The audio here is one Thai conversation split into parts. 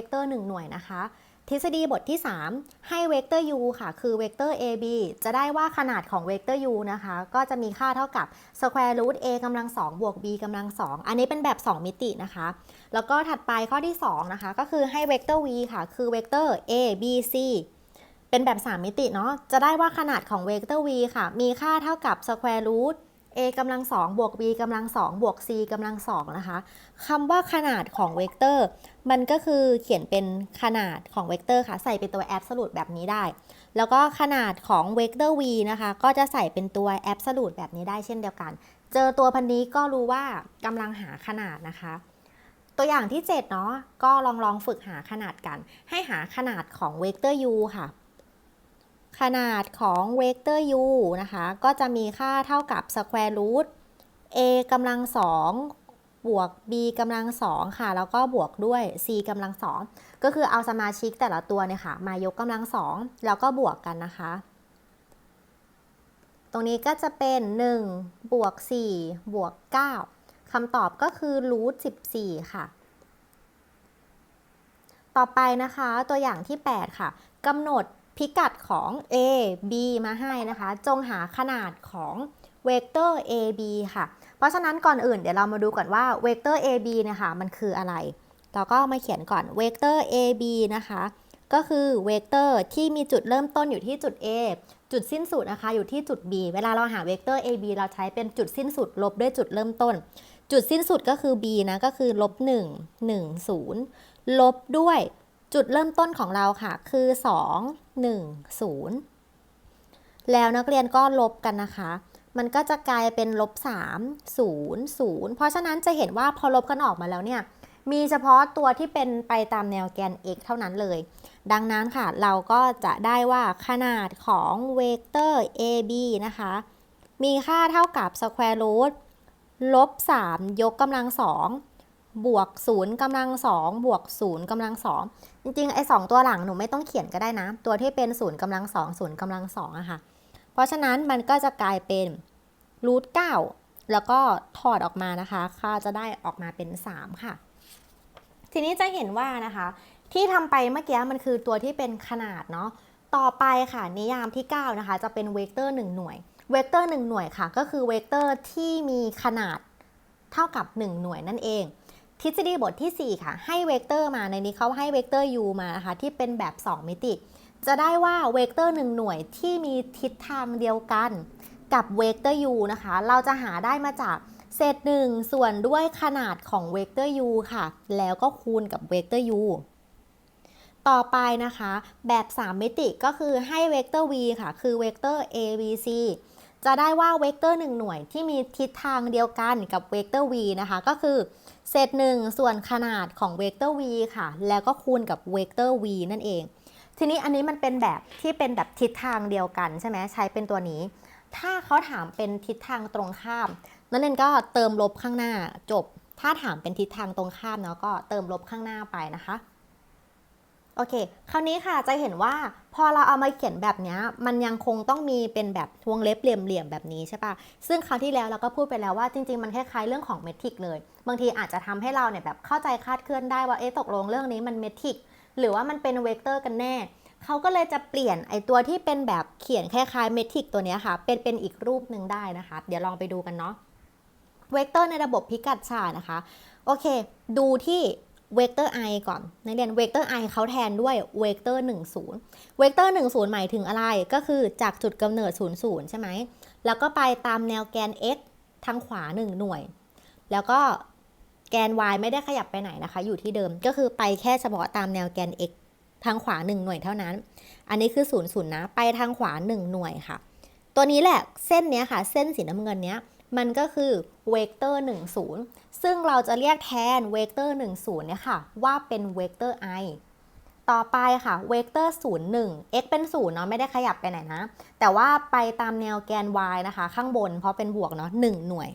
เวกเตอร์1หน่วยนะคะ ทฤษฎีบทที่ 3 ให้เวกเตอร์ u ค่ะ คือเวกเตอร์ ab จะได้ว่าขนาดของเวกเตอร์ u นะคะ ก็จะมีค่าเท่ากับ square root a กำลัง2บวก b กำลัง2อันนี้เป็นแบบ 2 มิตินะคะ แล้วก็ถัดไปข้อที่ 2 นะคะ ก็คือให้เวกเตอร์ v ค่ะ คือเวกเตอร์ a b c เป็นแบบ 3 มิติเนาะ จะได้ว่าขนาดของเวกเตอร์ v ค่ะ มีค่าเท่ากับ square root a กำลัง2บวก b กำลัง2บวก c กำลัง2นะคะคำว่าขนาดของเวกเตอร์ มันก็คือเขียนเป็นขนาดของเวกเตอร์ค่ะ ใส่เป็นตัว absolute แบบนี้ได้ แล้วก็ขนาดของเวกเตอร์ v นะคะ ก็จะใส่เป็นตัว absolute แบบนี้ได้เช่นเดียวกัน เจอตัวพันนี้ก็รู้ว่ากำลังหาขนาดนะคะ ตัวอย่างที่ 7 เนาะก็ลองลองฝึกหาขนาดกัน ให้หาขนาดของเวกเตอร์ u ค่ะ ขนาดของเวกเตอร์ u นะคะ ก็จะมีค่าเท่ากับ square root a กำลัง2บวก b กำลัง2ค่ะ แล้วก็บวกด้วย c กำลัง2ก็คือเอาสมาชิกแต่ละตัวเนี่ยค่ะ มายกกำลัง2แล้วก็บวกกันนะคะ ตรงนี้ก็จะเป็น 1 บวก 4 บวก 9คำตอบก็คือรูท14 ค่ะ ต่อไปนะคะ ตัวอย่างที่ 8 ค่ะกำหนด พิกัดของ a b มาให้นะคะ จงหาขนาดของเวกเตอร์ a b ค่ะ เพราะฉะนั้นก่อนอื่นเดี๋ยวเรามาดูก่อนว่าเวกเตอร์ a b นี่ยค่ะมันคืออะไร เราก็มาเขียนก่อนเวกเตอร์ a b นะคะ ก็คือเวกเตอร์ที่มีจุดเริ่มต้นอยู่ที่จุด a จุดสิ้นสุดนะคะ อยู่ที่จุด b เวลาเราหาเวกเตอร์ a b เราใช้เป็นจุดสิ้นสุดลบด้วยจุดเริ่มต้น จุดสิ้นสุดก็คือ b นะ ก็คือลบ1 1 0 ลบด้วย จุดเริ่มต้นของเราค่ะ คือ 2 1 0 แล้วนักเรียนก็ลบกันนะคะ มันก็จะกลายเป็นลบ3 0 0 เพราะฉะนั้นจะเห็นว่าพอลบกันออกมาแล้วเนี่ย มีเฉพาะตัวที่เป็นไปตามแนวแกน x เท่านั้นเลย ดังนั้นค่ะ เราก็จะได้ว่าขนาดของเวกเตอร์ ab นะคะ มีค่าเท่ากับ square root ลบ3ยกกำลัง2 บวก0กำลัง2บวก0กำลัง2จริงๆไอ้สองตัวหลังหนูไม่ต้องเขียนก็ได้นะ ตัวที่เป็น0กำลัง2 0กำลัง2อะค่ะ เพราะฉะนั้นมันก็จะกลายเป็นรูท9แล้วก็ถอดออกมานะคะ ค่าจะได้ออกมาเป็น 3 ค่ะ ทีนี้จะเห็นว่านะคะ ที่ทำไปเมื่อกี้มันคือตัวที่เป็นขนาดเนาะ ต่อไปค่ะ นิยามที่ 9 นะคะ จะเป็นเวกเตอร์ 1 หน่วย เวกเตอร์ 1 หน่วยค่ะ ก็คือเวกเตอร์ที่มีขนาดเท่ากับ 1 หน่วยนั่นเอง ทฤษฎีบทที่ 4 ค่ะ ให้เวกเตอร์มาในนี้เขาให้เวกเตอร์ u มานะคะที่เป็นแบบ 2 มิติ จะได้ว่าเวกเตอร์ 1 หน่วยที่มีทิศทางเดียวกันกับเวกเตอร์ u นะคะ เราจะหาได้มาจากเศษ 1 ส่วนด้วยขนาดของเวกเตอร์ u ค่ะ แล้วก็คูณกับเวกเตอร์ u ต่อไปนะคะ แบบ 3 มิติก็คือให้เวกเตอร์ v ค่ะ คือเวกเตอร์ a b c จะได้ว่าเวกเตอร์1หน่วยที่มีทิศทางเดียวกันกับเวกเตอร์ v นะคะ ก็คือเศษ1ส่วนขนาดของเวกเตอร์ v ค่ะ แล้วก็คูณกับเวกเตอร์ v นั่นเอง ทีนี้อันนี้มันเป็นแบบที่เป็นแบบทิศทางเดียวกันใช่ไหมใช้เป็นตัวนี้ ถ้าเขาถามเป็นทิศทางตรงข้าม นั่นเองก็เติมลบข้างหน้าจบ ถ้าถามเป็นทิศทางตรงข้ามเนาะก็เติมลบข้างหน้าไปนะคะ โอเค คราวนี้ค่ะจะเห็นว่าพอเราเอามาเขียนแบบนี้มันยังคงต้องมีเป็นแบบวงเล็บเหลี่ยมๆแบบนี้ใช่ปะซึ่งคราวที่แล้วเราก็พูดไปแล้วว่าจริงๆมันคล้ายๆเรื่องของเมทริกเลย บางทีอาจจะทำให้เราเนี่ยแบบเข้าใจคาดเคลื่อนได้ว่าเอ๊ะตกลงเรื่องนี้มันเมทริกหรือว่ามันเป็นเวกเตอร์กันแน่เขาก็เลยจะเปลี่ยนไอตัวที่เป็นแบบเขียนคล้ายๆเมทริกตัวนี้ค่ะ เป็นเป็นอีกรูปหนึ่งได้นะคะ เดี๋ยวลองไปดูกันเนาะเวกเตอร์ในระบบพิกัดฉานะคะโอเค ดูที่ เวกเตอร์ i ก่อนนักเรียนเวกเตอร์ i เขาแทนด้วยเวกเตอร์10เวกเตอร์10 หมายถึงอะไรก็คือจากจุดกำเนิด 00 ใช่ไหม แล้วก็ไปตามแนวแกน x ทางขวา 1 หน่วย แล้วก็แกน y ไม่ได้ขยับไปไหนนะคะ อยู่ที่เดิมก็คือไปแค่เฉพาะตามแนวแกน x ทางขวา 1 หน่วยเท่านั้น อันนี้คือ 00 นะ ไปทางขวา 1 หน่วยค่ะ ตัวนี้แหละเส้นเนี้ยค่ะ เส้นสีน้ำเงินเนี้ย มันก็คือเวกเตอร์10 ซึ่งเราจะเรียกแทนเวกเตอร์10เนี่ยค่ะ ว่าเป็นเวกเตอร์ i ต่อไปค่ะเวกเตอร์01 x เป็น0เนาะไม่ได้ขยับไปไหนนะ แต่ว่าไปตามแนวแกน y นะคะ ข้างบนเพราะเป็นบวกเนาะ1หน่วย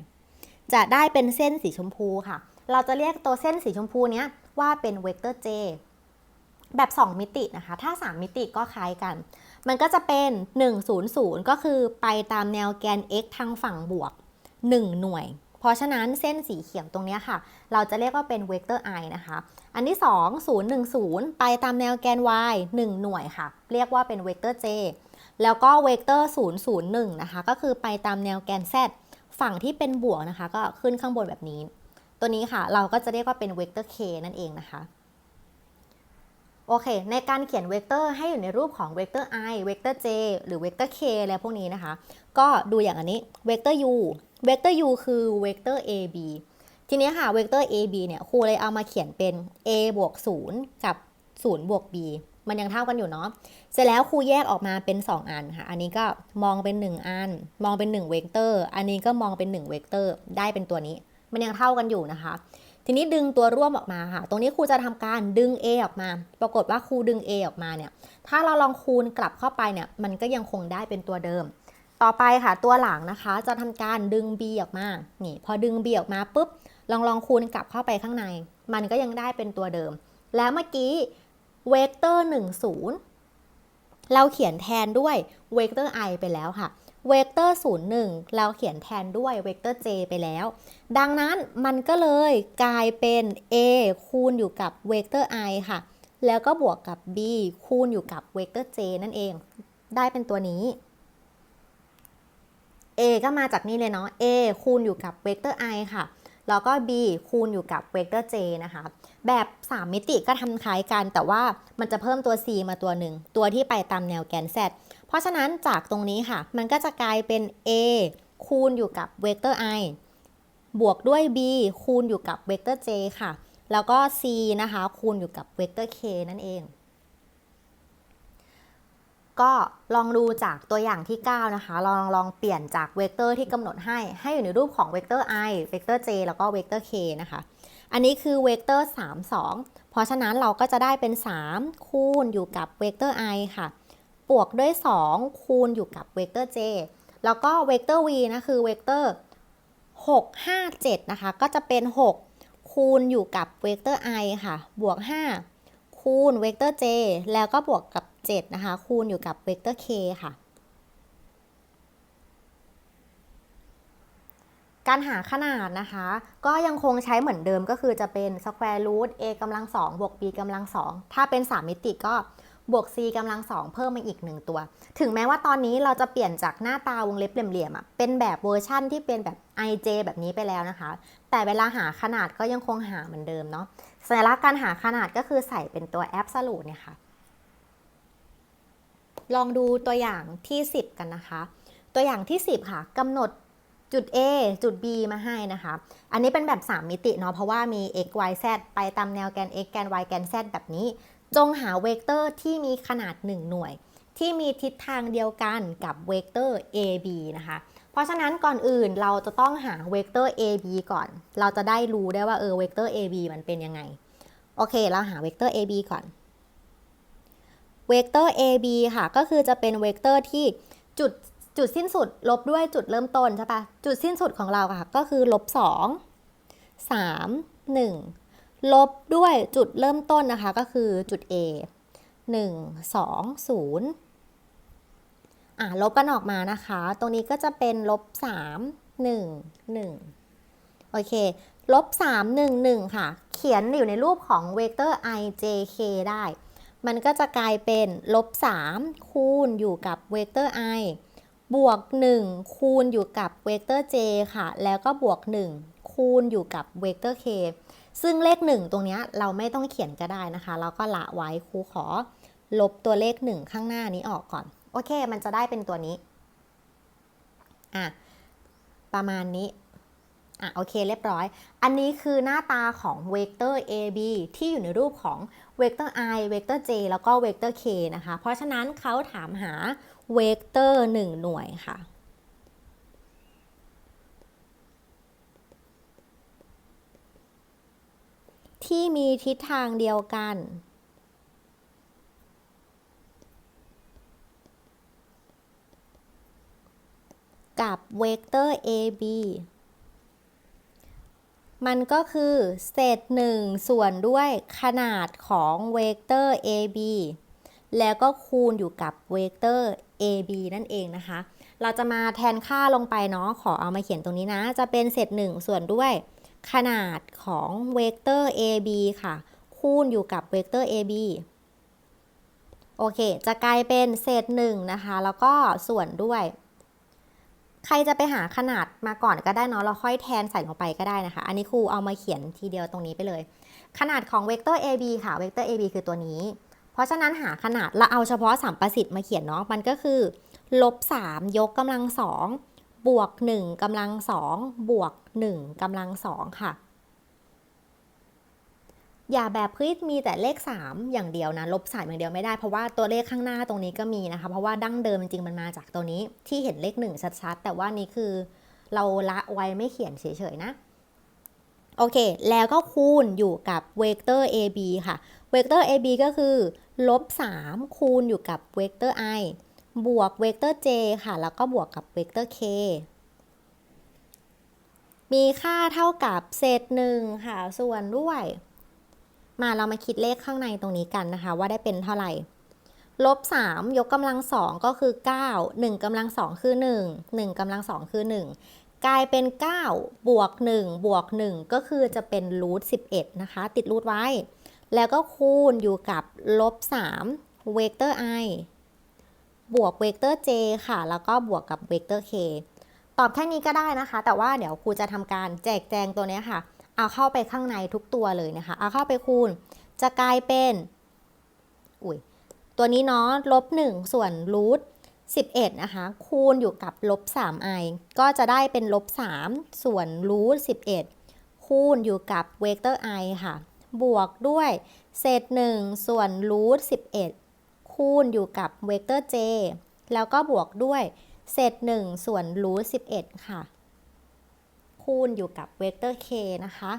จะได้เป็นเส้นสีชมพูค่ะ เราจะเรียกตัวเส้นสีชมพูเนี้ยว่าเป็นเวกเตอร์ j แบบ 2 มิตินะคะ ถ้า 3 มิติก็คล้ายกัน มันก็จะเป็น 100 ก็คือไปตามแนวแกน x ทางฝั่งบวก 1 หน่วย เพราะฉะนั้นเส้นสีเขียวตรงนี้ค่ะ เราจะเรียกว่าเป็นเวกเตอร์ i นะคะ อันที่ 2 0 1 0 ไปตามแนวแกน y 1 หน่วยค่ะ เรียกว่าเป็นเวกเตอร์ j แล้วก็เวกเตอร์0 0 1นะคะ ก็คือไปตามแนวแกน z ฝั่งที่เป็นบวกนะคะ ก็ขึ้นข้างบนแบบนี้ ตัวนี้ค่ะ เราก็จะเรียกว่าเป็นเวกเตอร์ k นั่นเองนะคะ โอเค ในการเขียนเวกเตอร์ให้อยู่ในรูปของเวกเตอร์ i เวกเตอร์ j หรือเวกเตอร์ k อะไรพวกนี้นะคะ ก็ดูอย่างอันนี้เวกเตอร์ u เวกเตอร์ u คือเวกเตอร์ ab ทีนี้ค่ะเวกเตอร์ ab เนี่ยครูเลยเอามาเขียนเป็น a บวก0กับ0บวก b มันยังเท่ากันอยู่เนาะ เสร็จแล้วครูแยกออกมาเป็น 2 อันค่ะ อันนี้ก็มองเป็น 1 อัน มองเป็น1เวกเตอร์ อันนี้ก็มองเป็น1เวกเตอร์ ได้เป็นตัวนี้ มันยังเท่ากันอยู่นะคะ ทีนี้ดึงตัวร่วมออกมาค่ะ ตรงนี้ครูจะทำการดึง a ออกมา ปรากฏว่าครูดึง a ออกมาเนี่ย ถ้าเราลองคูณกลับเข้าไปเนี่ย มันก็ยังคงได้เป็นตัวเดิม ต่อไปค่ะตัวหลังนะคะ จะทำการดึง b ออกมา นี่ พอดึง b ออกมาปุ๊บ ลองลองคูณกลับเข้าไปข้างใน มันก็ยังได้เป็นตัวเดิม แล้วเมื่อกี้เวกเตอร์ 10 เราเขียนแทนด้วยเวกเตอร์ i ไปแล้วค่ะ เวกเตอร์ 01 เราเขียนแทนด้วยเวกเตอร์ j ไปแล้ว ดังนั้นมันก็เลยกลายเป็น a คูณอยู่กับเวกเตอร์ i ค่ะ แล้วก็บวกกับ b คูณอยู่กับเวกเตอร์ j นั่นเอง ได้เป็นตัวนี้ a ก็มาจากนี่เลยเนาะ a คูณอยู่กับเวกเตอร์ i ค่ะ แล้วก็ b คูณอยู่กับเวกเตอร์ j นะคะ แบบ 3 มิติก็ทำคล้ายกัน แต่ว่ามันจะเพิ่มตัว c มาตัวหนึ่ง ตัวที่ไปตามแนวแกน z เพราะฉะนั้นจากตรงนี้ค่ะ มันก็จะกลายเป็น a คูณอยู่กับเวกเตอร์ i บวกด้วย b คูณอยู่กับเวกเตอร์ j ค่ะ แล้วก็ c นะคะ คูณอยู่กับเวกเตอร์ k นั่นเอง ก็ลองดูจากตัวอย่างที่ 9 นะคะ ลองลองเปลี่ยนจากเวกเตอร์ที่กำหนดให้ ให้อยู่ในรูปของเวกเตอร์ i เวกเตอร์ j แล้วก็เวกเตอร์ k นะคะ อันนี้คือเวกเตอร์ 3 2 เพราะฉะนั้นเราก็จะได้เป็น 3 คูณอยู่กับเวกเตอร์ i ค่ะ บวกด้วย 2 คูณอยู่กับเวกเตอร์ j แล้วก็เวกเตอร์ v นะคือเวกเตอร์ 6 5 7 นะคะ ก็จะเป็น 6 คูณอยู่กับเวกเตอร์ i ค่ะ บวก 5 คูณเวกเตอร์ j แล้วก็บวกกับ 7 นะคะ คูณอยู่กับเวกเตอร์ k ค่ะ การหาขนาดนะคะ ก็ยังคงใช้เหมือนเดิมก็คือจะเป็น square root a กำลัง2บวก b กำลัง2ถ้าเป็น 3 มิติก็บวก c กำลัง2เพิ่มมาอีก 1 ตัว ถึงแม้ว่าตอนนี้เราจะเปลี่ยนจากหน้าตาวงเล็บเหลี่ยมๆอะเป็นแบบเวอร์ชั่นที่เป็นแบบ ij แบบนี้ไปแล้วนะคะ แต่เวลาหาขนาดก็ยังคงหาเหมือนเดิมเนาะสัญลักษณ์การหาขนาดก็คือใส่เป็นตัว absolute เนี่ยค่ะ ลองดูตัวอย่างที่ 10 กันนะคะ ตัวอย่างที่ 10 ค่ะกำหนด จุด A จุด B มาให้นะคะ อันนี้เป็นแบบ 3 มิติเนาะ เพราะว่ามี x y z ไปตามแนวแกน x แกน y แกน z แบบนี้ จงหาเวกเตอร์ที่มีขนาด 1 หน่วย ที่มีทิศทางเดียวกันกับเวกเตอร์ AB นะคะ เพราะฉะนั้นก่อนอื่นเราจะต้องหาเวกเตอร์ AB ก่อน เราจะได้รู้ได้ว่าเออเวกเตอร์ AB มันเป็นยังไง โอเค เราหาเวกเตอร์ AB ก่อน เวกเตอร์ AB ค่ะ ก็คือจะเป็นเวกเตอร์ที่จุด จุดสิ้นสุดลบด้วยจุดเริ่มต้นใช่ปะจุดสิ้นสุดของเราค่ะ ก็คือลบ2 3 1ลบด้วยจุดเริ่มต้นนะคะ ก็คือจุด A 1 2 0อะลบกันออกมานะคะ ตรงนี้ก็จะเป็นลบ3 1 1 โอเค ลบ 3 1 1 ค่ะ เขียนอยู่ในรูปของเวกเตอร์ ijk ได้ มันก็จะกลายเป็นลบ 3 คูณอยู่กับเวกเตอร์ i บวก 1 คูณอยู่กับเวกเตอร์ j ค่ะ แล้วก็บวก 1 คูณอยู่กับเวกเตอร์ k ซึ่งเลข 1 ตรงนี้เราไม่ต้องเขียนก็ได้นะคะ เราก็ละไว้ครูขอ ลบตัวเลข 1 ข้างหน้านี้ออกก่อน โอเค มันจะได้เป็นตัวนี้ อะ ประมาณนี้ อะ โอเค เรียบร้อย อันนี้คือหน้าตาของเวกเตอร์ AB ที่อยู่ในรูปของเวกเตอร์ i เวกเตอร์ j แล้วก็เวกเตอร์ k นะคะ เพราะฉะนั้นเขาถามหา เวกเตอร์ 1 หน่วยค่ะ ที่มีทิศทางเดียวกัน กับเวกเตอร์ AB มันก็คือเศษ1ส่วนด้วยขนาดของเวกเตอร์ AB แล้วก็คูณอยู่กับเวกเตอร์ AB นั่นเองนะคะ เราจะมาแทนค่าลงไปเนาะ ขอเอามาเขียนตรงนี้นะ จะเป็นเศษ1ส่วนด้วยขนาดของเวกเตอร์ AB ค่ะ คูณอยู่กับเวกเตอร์ AB โอเค จะกลายเป็นเศษ1นะคะ แล้วก็ส่วนด้วย ใครจะไปหาขนาดมาก่อนก็ได้เนาะ เราค่อยแทนใส่ลงไปก็ได้นะคะ อันนี้ครูเอามาเขียนทีเดียวตรงนี้ไปเลย ขนาดของเวกเตอร์ AB ค่ะ เวกเตอร์ AB คือตัวนี้ เพราะฉะนั้นหาขนาดเราเอาเฉพาะสัมประสิทธิ์มาเขียนเนาะมันก็คือลบ3ยกกำลังสองบวก1กำลังสองบวก1กำลังสองค่ะ อย่าแบบเฮ้ยมีแต่เลข 3 อย่างเดียวนะ ลบ3อย่างเดียวไม่ได้เพราะว่าตัวเลขข้างหน้าตรงนี้ก็มีนะคะ เพราะว่าดั้งเดิมจริงมันมาจากตัวนี้ที่เห็นเลข 1 ชัดๆ แต่ว่านี่คือเราละไว้ไม่เขียนเฉยๆนะ โอเค แล้วก็คูณอยู่กับเวกเตอร์ AB ค่ะ เวกเตอร์ AB ก็คือลบ 3 คูณอยู่กับเวกเตอร์ i บวกเวกเตอร์ j ค่ะ แล้วก็บวกกับเวกเตอร์ k มีค่าเท่ากับเศษหนึ่งค่ะ ส่วนด้วย มาเรามาคิดเลขข้างในตรงนี้กันนะคะ ว่าได้เป็นเท่าไหร่ ลบ 3 ยกกำลังสองก็คือ 9 1กำลังสองคือ 1 1กำลังสองคือ 1 กลายเป็น 9 บวก 1 บวก 1 ก็คือจะเป็นรูท11 นะคะ ติดรูทไว้ แล้วก็คูณอยู่กับลบ3เวกเตอร์ i บวกเวกเตอร์ j ค่ะ แล้วก็บวกกับเวกเตอร์ k ตอบแค่นี้ก็ได้นะคะ แต่ว่าเดี๋ยวครูจะทำการแจกแจงตัวนี้ค่ะ เอาเข้าไปข้างในทุกตัวเลยนะคะ เอาเข้าไปคูณ จะกลายเป็น อุ้ย ตัวนี้เนาะ ลบ 1 ส่วนรูท11 นะคะ คูณอยู่กับลบ 3i ก็จะได้เป็นลบ 3 ส่วนรูท11 คูณอยู่กับเวกเตอร์ i ค่ะ บวกด้วย เศษ 1 ส่วนรูท11 คูณอยู่กับเวกเตอร์ j แล้วก็บวกด้วย เศษ 1 ส่วนรูท11 ค่ะ คูณอยู่กับเวกเตอร์ k นะคะ